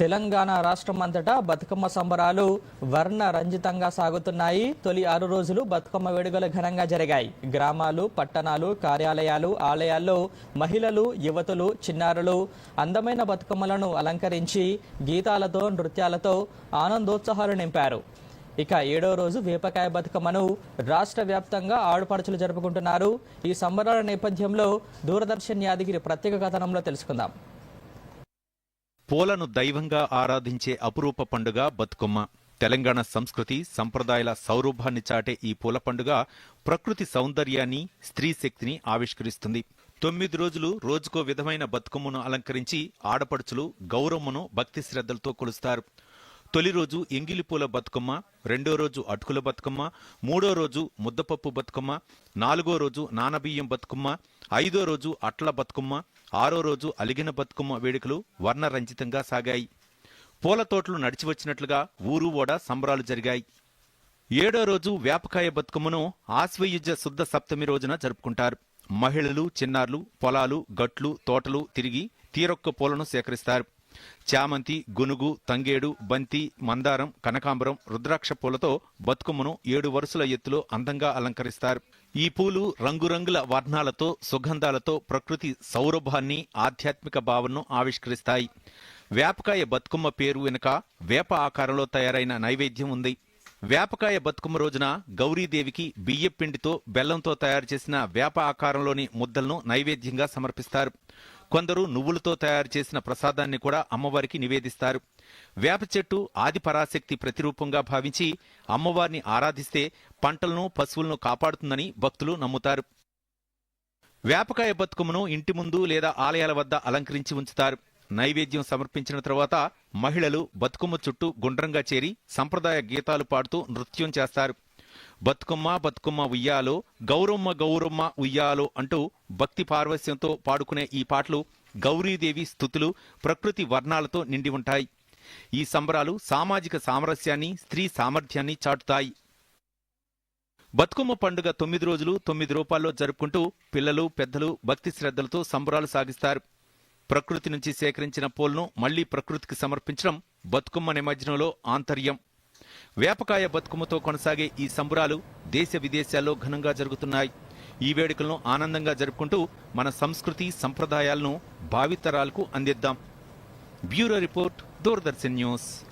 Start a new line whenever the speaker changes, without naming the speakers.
తెలంగాణ రాష్ట్రం అంతటా బతుకమ్మ సంబరాలు వర్ణ రంజితంగా సాగుతున్నాయి. తొలి ఆరు రోజులు బతుకమ్మ వేడుకలు ఘనంగా జరిగాయి. గ్రామాలు పట్టణాలు కార్యాలయాలు ఆలయాల్లో మహిళలు యువతులు చిన్నారులు అందమైన బతుకమ్మలను అలంకరించి గీతాలతో నృత్యాలతో ఆనందోత్సాహాలు నింపారు. ఇక ఏడో రోజు వేపకాయ బతుకమ్మను రాష్ట్ర వ్యాప్తంగా ఆడుపడుచులు జరుపుకుంటున్నారు. ఈ సంబరాల నేపథ్యంలో దూరదర్శన్ యాదగిరి ప్రత్యేక కథనంలో తెలుసుకుందాం.
పూలను దైవంగా ఆరాధించే అపురూప పండుగ బతుకమ్మ. తెలంగాణ సంస్కృతి సంప్రదాయాల సౌరభాన్ని చాటే ఈ పూల పండుగ ప్రకృతి సౌందర్యాన్ని స్త్రీ శక్తిని ఆవిష్కరిస్తుంది. తొమ్మిది రోజులు రోజుకో విధమైన బతుకమ్మను అలంకరించి ఆడపడుచులు గౌరమ్మను భక్తి శ్రద్ధలతో కొలుస్తారు. తొలి రోజు ఎంగిలిపూల బతుకమ్మ రెండో రోజు అటుకుల బతుకమ్మ మూడో రోజు ముద్దపప్పు బతుకమ్మ నాలుగో రోజు నానబియ్యం బతుకమ్మ ఐదో రోజు అట్ల బతుకమ్మ ఆరో రోజు అలిగిన బతుకమ్మ వేడుకలు వర్ణరంజితంగా సాగాయి. పూల తోటలు నడిచి వచ్చినట్లుగా ఊరు ఓడ సంబరాలు జరిగాయి. ఏడో రోజు వేపకాయ బతుకమ్మను ఆశ్వయుజ శుద్ధ సప్తమి రోజున జరుపుకుంటారు. మహిళలు చిన్నారులు పొలాలు గట్లు తోటలు తిరిగి తీరొక్క పూలను సేకరిస్తారు. చామంతి గునుగు తంగేడు బంతి మందారం కనకాంబరం రుద్రాక్ష పూలతో బతుకమ్మను ఏడు వరుసల ఎత్తులో అందంగా అలంకరిస్తారు. ఈ పూలు రంగురంగుల వర్ణాలతో సుగంధాలతో ప్రకృతి సౌరభాన్ని ఆధ్యాత్మిక భావనను ఆవిష్కరిస్తాయి. వేపకాయ బతుకమ్మ పేరు వెనుక వేప ఆకారంలో తయారైన నైవేద్యం ఉంది. వేపకాయ బతుకమ్మ రోజున గౌరీదేవికి బియ్యపిండితో బెల్లంతో తయారు చేసిన వేప ఆకారంలోని ముద్దలను నైవేద్యంగా సమర్పిస్తారు. కొందరు నువ్వులతో తయారు చేసిన ప్రసాదాన్ని కూడా అమ్మవారికి నివేదిస్తారు. వేప చెట్టు ఆది పరాశక్తి ప్రతిరూపంగా భావించి అమ్మవారిని ఆరాధిస్తే పంటలను పశువులను కాపాడుతుందని భక్తులు నమ్ముతారు. వేపకాయ బతుకమ్మను ఇంటి ముందు లేదా ఆలయాల వద్ద అలంకరించి ఉంచుతారు. నైవేద్యం సమర్పించిన తర్వాత మహిళలు బతుకమ్మ చుట్టూ గుండ్రంగా చేరి సంప్రదాయ గీతాలు పాడుతూ నృత్యం చేస్తారు. బతుకమ్మ బతుకమ్మ ఉయ్యాలో గౌరమ్మ గౌరమ్మ ఉయ్యాలో అంటూ భక్తి పార్వస్యంతో పాడుకునే ఈ పాటలు గౌరీదేవి స్థుతులు ప్రకృతి వర్ణాలతో నిండి ఉంటాయి. ఈ సంబరాలు సామాజిక సామరస్యాన్ని స్త్రీ సామర్థ్యాన్ని చాటుతాయి. బతుకమ్మ పండుగ తొమ్మిది రోజులు తొమ్మిది రూపాల్లో జరుపుకుంటూ పిల్లలు పెద్దలు భక్తి శ్రద్ధలతో సంబరాలు సాగిస్తారు. ప్రకృతి నుంచి సేకరించిన పూలను మళ్ళీ ప్రకృతికి సమర్పించడం బతుకమ్మ నిమజ్జనంలో ఆంతర్యం. వేపకాయ బతుకమ్మతో కొనసాగే ఈ సంబరాలు దేశ విదేశాల్లో ఘనంగా జరుగుతున్నాయి. ఈ వేడుకలను ఆనందంగా జరుపుకుంటూ మన సంస్కృతి సంప్రదాయాలను భావితరాలకు అందిద్దాం. Bureau report Doordarshan news.